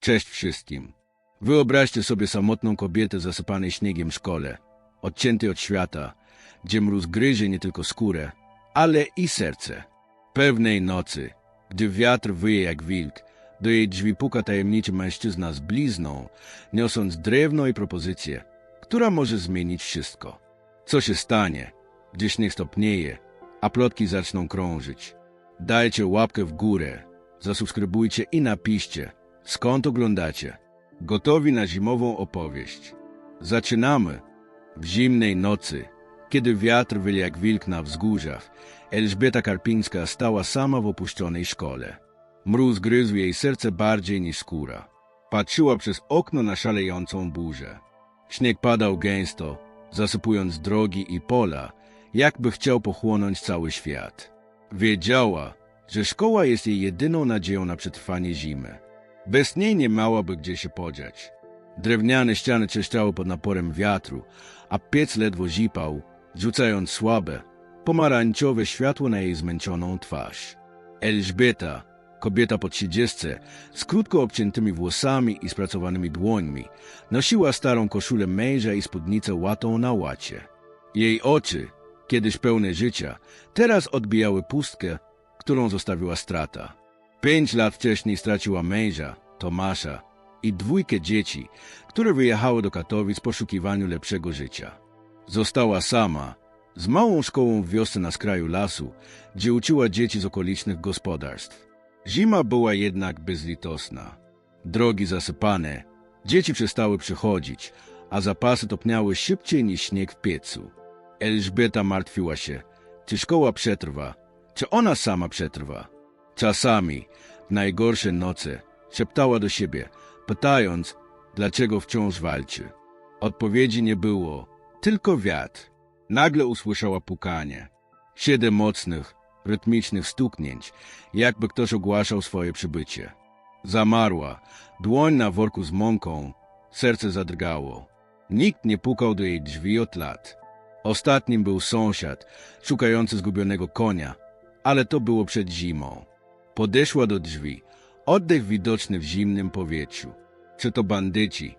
Cześć wszystkim. Wyobraźcie sobie samotną kobietę zasypanej śniegiem w szkole, odciętej od świata, gdzie mróz gryzie nie tylko skórę, ale i serce. Pewnej nocy, gdy wiatr wyje jak wilk, do jej drzwi puka tajemniczy mężczyzna z blizną, niosąc drewno i propozycję, która może zmienić wszystko. Co się stanie, gdy śnieg stopnieje, a plotki zaczną krążyć? Dajcie łapkę w górę, zasubskrybujcie i napiszcie, skąd oglądacie. Gotowi na zimową opowieść. Zaczynamy. W zimnej nocy, kiedy wiatr wyli jak wilk na wzgórzach, Elżbieta Karpińska stała sama w opuszczonej szkole. Mróz gryzł jej serce bardziej niż skóra. Patrzyła przez okno na szalejącą burzę. Śnieg padał gęsto, zasypując drogi i pola, jakby chciał pochłonąć cały świat. Wiedziała, że szkoła jest jej jedyną nadzieją na przetrwanie zimy. Bez niej nie miałaby gdzie się podziać. Drewniane ściany trzeszczały pod naporem wiatru, a piec ledwo zipał, rzucając słabe, pomarańczowe światło na jej zmęczoną twarz. Elżbieta, kobieta po trzydziestce, z krótko obciętymi włosami i spracowanymi dłońmi, nosiła starą koszulę męża i spódnicę łatą na łacie. Jej oczy, kiedyś pełne życia, teraz odbijały pustkę, którą zostawiła strata. Pięć lat wcześniej straciła męża, Tomasza, i dwójkę dzieci, które wyjechały do Katowic w poszukiwaniu lepszego życia. Została sama, z małą szkołą w wiosce na skraju lasu, gdzie uczyła dzieci z okolicznych gospodarstw. Zima była jednak bezlitosna. Drogi zasypane, dzieci przestały przychodzić, a zapasy topniały szybciej niż śnieg w piecu. Elżbieta martwiła się, czy szkoła przetrwa, czy ona sama przetrwa. Czasami, w najgorsze noce, szeptała do siebie, pytając, dlaczego wciąż walczy. Odpowiedzi nie było, tylko wiatr. Nagle usłyszała pukanie. Siedem mocnych, rytmicznych stuknięć, jakby ktoś ogłaszał swoje przybycie. Zamarła, dłoń na worku z mąką, serce zadrgało. Nikt nie pukał do jej drzwi od lat. Ostatnim był sąsiad, szukający zgubionego konia, ale to było przed zimą. Podeszła do drzwi, oddech widoczny w zimnym powietrzu. Czy to bandyci,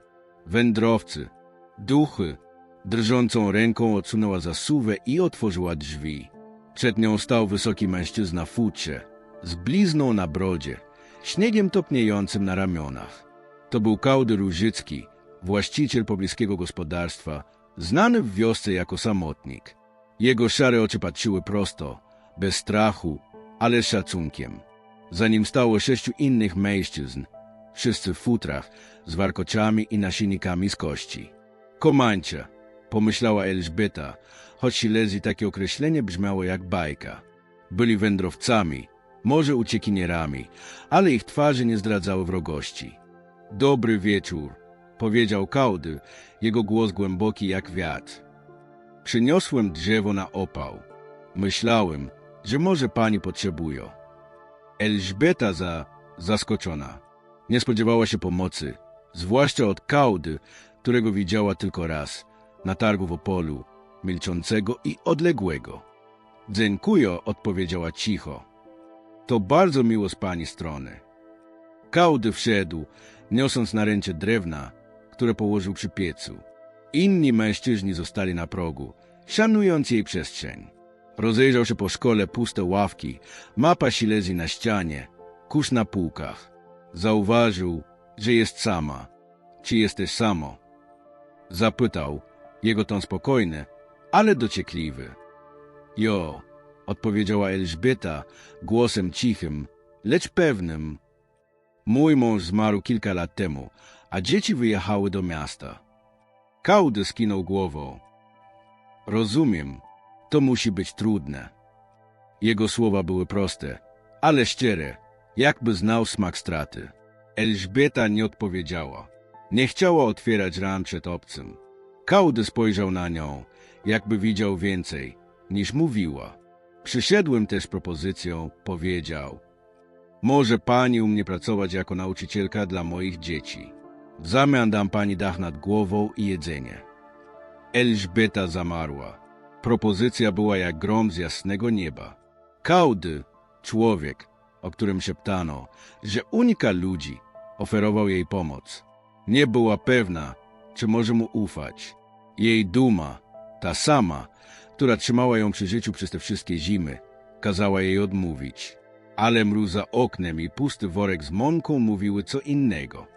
wędrowcy, duchy, Drżącą ręką odsunęła zasuwę i otworzyła drzwi. Przed nią stał wysoki mężczyzna w futrze, z blizną na brodzie, śniegiem topniejącym na ramionach. To był Kałdy Różycki, właściciel pobliskiego gospodarstwa, znany w wiosce jako samotnik. Jego szare oczy patrzyły prosto, bez strachu, ale z szacunkiem. Za nim stało sześciu innych mężczyzn, wszyscy w futrach, z warkociami i nasiennikami z kości. Komańcze, pomyślała Elżbieta, choć Silezji takie określenie brzmiało jak bajka. Byli wędrowcami, może uciekinierami, ale ich twarze nie zdradzały wrogości. Dobry wieczór, powiedział Kałdy, jego głos głęboki jak wiatr. Przyniosłem drzewo na opał. Myślałem, że może pani potrzebują. Elżbieta za zaskoczona. Nie spodziewała się pomocy, zwłaszcza od Kałdy, którego widziała tylko raz – na targu w Opolu, milczącego i odległego. Dziękuję, odpowiedziała cicho. To bardzo miło z pani strony. Kałdy wszedł, niosąc na ręce drewna, które położył przy piecu. Inni mężczyźni zostali na progu, szanując jej przestrzeń. Rozejrzał się po szkole puste ławki, mapa Silezji na ścianie, kurz na półkach. Zauważył, że jest sama. Czy jesteś samo? Zapytał, jego ton spokojny, ale dociekliwy. Jo, odpowiedziała Elżbieta głosem cichym, lecz pewnym. Mój mąż zmarł kilka lat temu, a dzieci wyjechały do miasta. Kałdy skinął głową. Rozumiem, to musi być trudne. Jego słowa były proste, ale szczere, jakby znał smak straty. Elżbieta nie odpowiedziała. Nie chciała otwierać ran przed obcym. Kałdy spojrzał na nią, jakby widział więcej, niż mówiła. Przyszedłem też propozycją, powiedział. Może pani u mnie pracować jako nauczycielka dla moich dzieci. W zamian dam pani dach nad głową i jedzenie. Elżbieta zamarła. Propozycja była jak grom z jasnego nieba. Kałdy, człowiek, o którym szeptano, że unika ludzi, Oferował jej pomoc. Nie była pewna, czy może mu ufać. Jej duma, ta sama, która trzymała ją przy życiu przez te wszystkie zimy, kazała jej odmówić. Ale mróz za oknem i pusty worek z mąką mówiły co innego.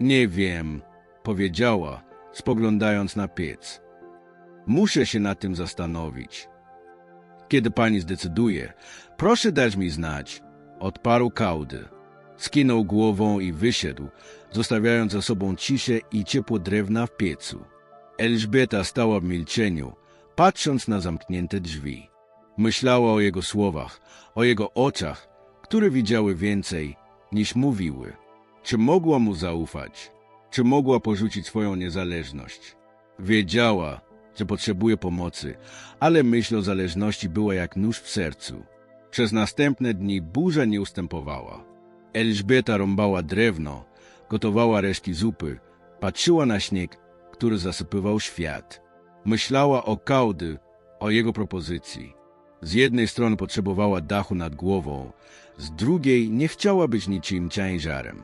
Nie wiem, powiedziała, spoglądając na piec. Muszę się nad tym zastanowić. Kiedy pani zdecyduje, proszę dać mi znać, odparł Kałdy. Skinął głową i wyszedł, zostawiając za sobą ciszę i ciepło drewna w piecu. Elżbieta stała w milczeniu, patrząc na zamknięte drzwi. Myślała o jego słowach, o jego oczach, które widziały więcej niż mówiły. Czy mogła mu zaufać? Czy mogła porzucić swoją niezależność? Wiedziała, że potrzebuje pomocy, ale myśl o zależności była jak nóż w sercu. Przez następne dni burza nie ustępowała. Elżbieta rąbała drewno, gotowała reszki zupy, patrzyła na śnieg, który zasypywał świat. Myślała o Kałdy, o jego propozycji. Z jednej strony potrzebowała dachu nad głową, z drugiej nie chciała być niczym ciężarem.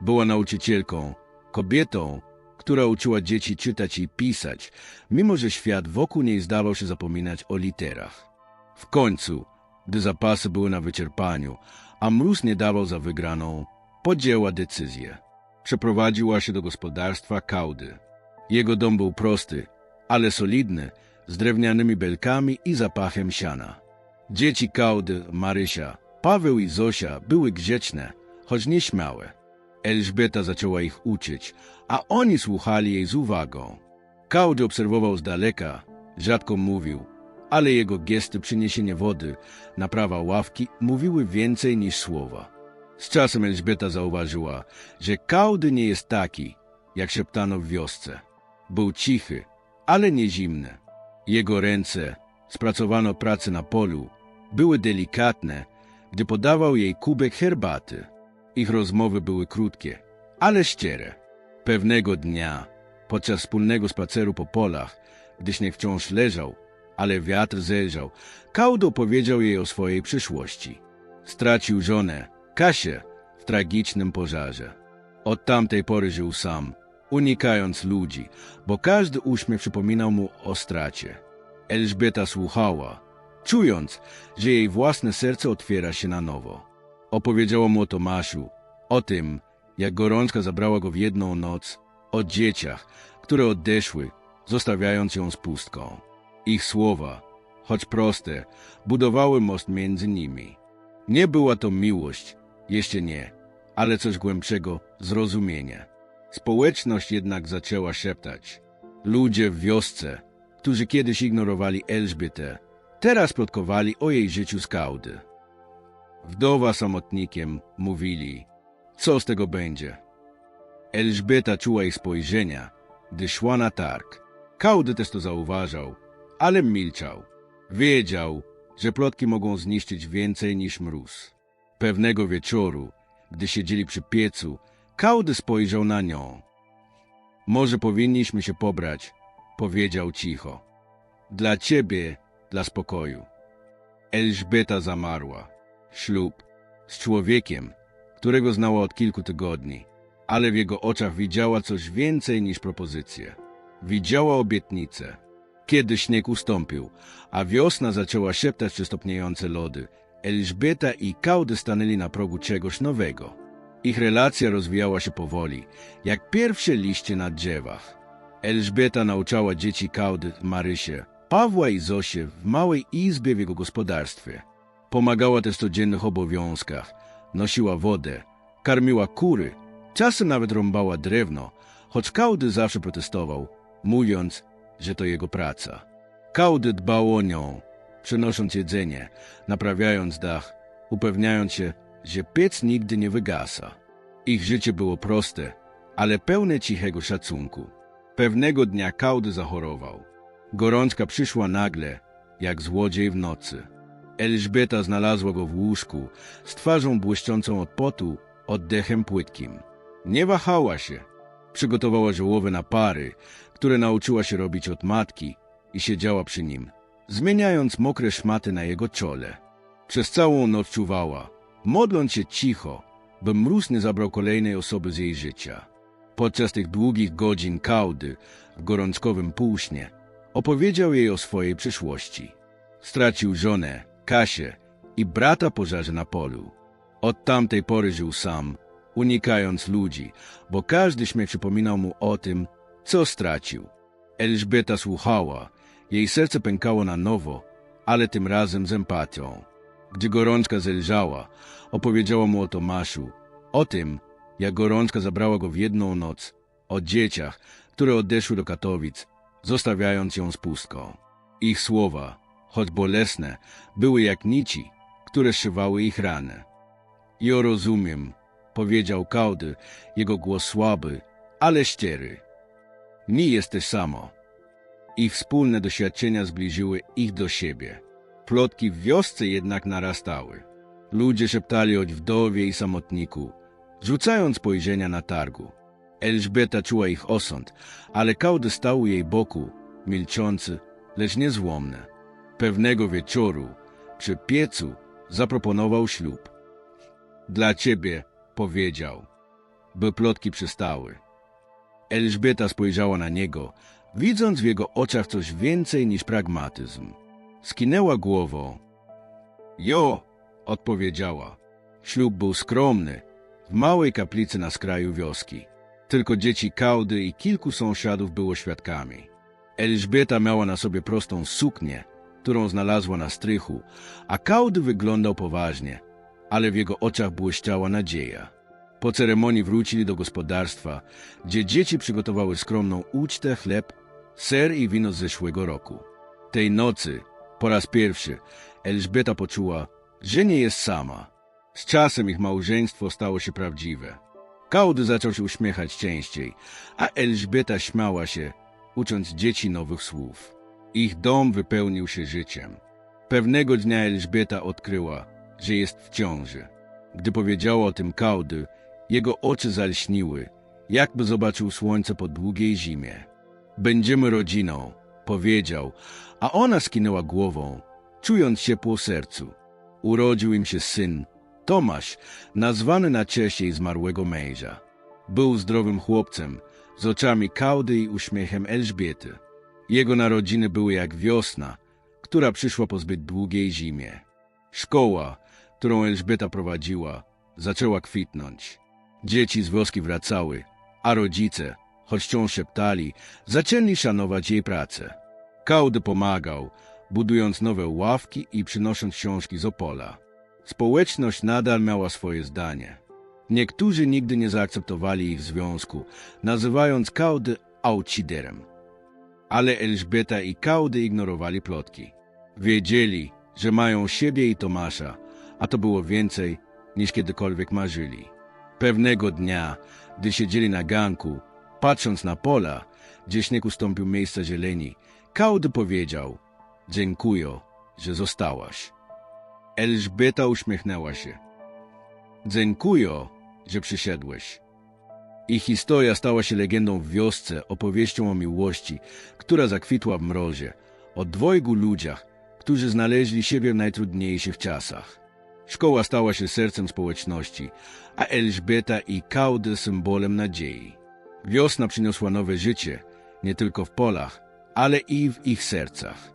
Była nauczycielką, kobietą, która uczyła dzieci czytać i pisać, mimo że świat wokół niej zdawał się zapominać o literach. W końcu, gdy zapasy były na wyczerpaniu, a mróz nie dawał za wygraną, podjęła decyzję. Przeprowadziła się do gospodarstwa Kałdy. Jego dom był prosty, ale solidny, z drewnianymi belkami i zapachem siana. Dzieci Kałdy, Marysia, Paweł i Zosia były grzeczne, choć nieśmiałe. Elżbieta zaczęła ich uczyć, a oni słuchali jej z uwagą. Kałdy obserwował z daleka, rzadko mówił, ale jego gesty przyniesienie wody, naprawa ławki mówiły więcej niż słowa. Z czasem Elżbieta zauważyła, że Kałdy nie jest taki, jak szeptano w wiosce. Był cichy, ale nie zimny. Jego ręce, spracowano pracy na polu, były delikatne, gdy podawał jej kubek herbaty. Ich rozmowy były krótkie, ale szczere. Pewnego dnia, podczas wspólnego spaceru po polach, gdy śnieg wciąż leżał, ale wiatr zejrzał, Kaudo powiedział jej o swojej przyszłości. Stracił żonę, Kasię, w tragicznym pożarze. Od tamtej pory żył sam, unikając ludzi, bo każdy uśmiech przypominał mu o stracie. Elżbieta słuchała, czując, że jej własne serce otwiera się na nowo. Opowiedziała mu o Tomaszu, o tym, jak gorączka zabrała go w jedną noc, o dzieciach, które odeszły, zostawiając ją z pustką. Ich słowa, choć proste, budowały most między nimi. Nie była to miłość, jeszcze nie, ale coś głębszego zrozumienie. Społeczność jednak zaczęła szeptać. Ludzie w wiosce, którzy kiedyś ignorowali Elżbietę, teraz plotkowali o jej życiu z Kałdy. Wdowa samotnikiem mówili, co z tego będzie. Elżbieta czuła ich spojrzenia, gdy szła na targ. Kałdy też to zauważał, ale milczał. Wiedział, że plotki mogą zniszczyć więcej niż mróz. Pewnego wieczoru, gdy siedzieli przy piecu, Kałdy spojrzał na nią. Może powinniśmy się pobrać, powiedział cicho. Dla ciebie, dla spokoju. Elżbieta zamarła. Ślub z człowiekiem, którego znała od kilku tygodni, ale w jego oczach widziała coś więcej niż propozycję. Widziała obietnicę. Kiedy śnieg ustąpił, a wiosna zaczęła szeptać przez topniejące lody, Elżbieta i Kałdy stanęli na progu czegoś nowego. Ich relacja rozwijała się powoli, jak pierwsze liście na drzewach. Elżbieta nauczała dzieci Kałdy, Marysie, Pawła i Zosię w małej izbie w jego gospodarstwie. Pomagała też w codziennych obowiązkach, nosiła wodę, karmiła kury, czasem nawet rąbała drewno, choć Kałdy zawsze protestował, mówiąc, że to jego praca. Kałdy dbał o nią, przynosząc jedzenie, naprawiając dach, upewniając się, że piec nigdy nie wygasa. Ich życie było proste, ale pełne cichego szacunku. Pewnego dnia Kałdy zachorował. Gorączka przyszła nagle, jak złodziej w nocy. Elżbieta znalazła go w łóżku, z twarzą błyszczącą od potu, oddechem płytkim. Nie wahała się. Przygotowała żołowe napary, które nauczyła się robić od matki i siedziała przy nim, zmieniając mokre szmaty na jego czole. Przez całą noc czuwała, modląc się cicho, by mróz nie zabrał kolejnej osoby z jej życia. Podczas tych długich godzin kałdy w gorączkowym półśnie opowiedział jej o swojej przyszłości. Stracił żonę, Kasię i brata po żarze na polu. Od tamtej pory żył sam, unikając ludzi, bo każdy śmiech przypominał mu o tym, co stracił. Elżbieta słuchała, jej serce pękało na nowo, ale tym razem z empatią. Gdy gorączka zelżała, opowiedziała mu o Tomaszu, o tym, jak gorączka zabrała go w jedną noc, o dzieciach, które odeszły do Katowic, zostawiając ją z pustką. Ich słowa, choć bolesne, były jak nici, które szywały ich rany. Jo rozumiem, powiedział Kałdy, jego głos słaby, ale szczery. Nie jesteś samo. Ich wspólne doświadczenia zbliżyły ich do siebie. Plotki w wiosce jednak narastały. Ludzie szeptali o wdowie i samotniku, rzucając spojrzenia na targu. Elżbieta czuła ich osąd, ale Kałdy stał u jej boku, milczący, lecz niezłomny. Pewnego wieczoru, przy piecu, zaproponował ślub. Dla ciebie, powiedział, by plotki przestały. Elżbieta spojrzała na niego, widząc w jego oczach coś więcej niż pragmatyzm. Skinęła głową. Jo, odpowiedziała. Ślub był skromny, w małej kaplicy na skraju wioski. Tylko dzieci Kałdy i kilku sąsiadów było świadkami. Elżbieta miała na sobie prostą suknię, którą znalazła na strychu, a Kałdy wyglądał poważnie, ale w jego oczach błyszczała nadzieja. Po ceremonii wrócili do gospodarstwa, gdzie dzieci przygotowały skromną ucztę, chleb, ser i wino z zeszłego roku. Tej nocy, po raz pierwszy, Elżbieta poczuła, że nie jest sama. Z czasem ich małżeństwo stało się prawdziwe. Kałdy zaczął się uśmiechać częściej, a Elżbieta śmiała się, ucząc dzieci nowych słów. Ich dom wypełnił się życiem. Pewnego dnia Elżbieta odkryła, że jest w ciąży. Gdy powiedziała o tym Kałdy, jego oczy zalśniły, jakby zobaczył słońce po długiej zimie. Będziemy rodziną, powiedział, a ona skinęła głową, czując ciepło sercu. Urodził im się syn, Tomasz, nazwany na cześć jej zmarłego męża. Był zdrowym chłopcem, z oczami Kałdy i uśmiechem Elżbiety. Jego narodziny były jak wiosna, która przyszła po zbyt długiej zimie. Szkoła, którą Elżbieta prowadziła, zaczęła kwitnąć. Dzieci z wioski wracały, a rodzice, choć wciąż szeptali, zaczęli szanować jej pracę. Kałdy pomagał, budując nowe ławki i przynosząc książki z Opola. Społeczność nadal miała swoje zdanie. Niektórzy nigdy nie zaakceptowali ich związku, nazywając Kałdy auciderem. Ale Elżbieta i Kałdy ignorowali plotki. Wiedzieli, że mają siebie i Tomasza, a to było więcej niż kiedykolwiek marzyli. Pewnego dnia, gdy siedzieli na ganku, patrząc na pola, gdzie śnieg ustąpił miejsca zieleni, Kałdy powiedział, dziękuję, że zostałaś. Elżbieta uśmiechnęła się. Dziękuję, że przyszedłeś. Ich historia stała się legendą w wiosce, opowieścią o miłości, która zakwitła w mrozie, o dwojgu ludziach, którzy znaleźli siebie w najtrudniejszych czasach. Szkoła stała się sercem społeczności, a Elżbieta i Kałdy symbolem nadziei. Wiosna przyniosła nowe życie, nie tylko w polach, ale i w ich sercach.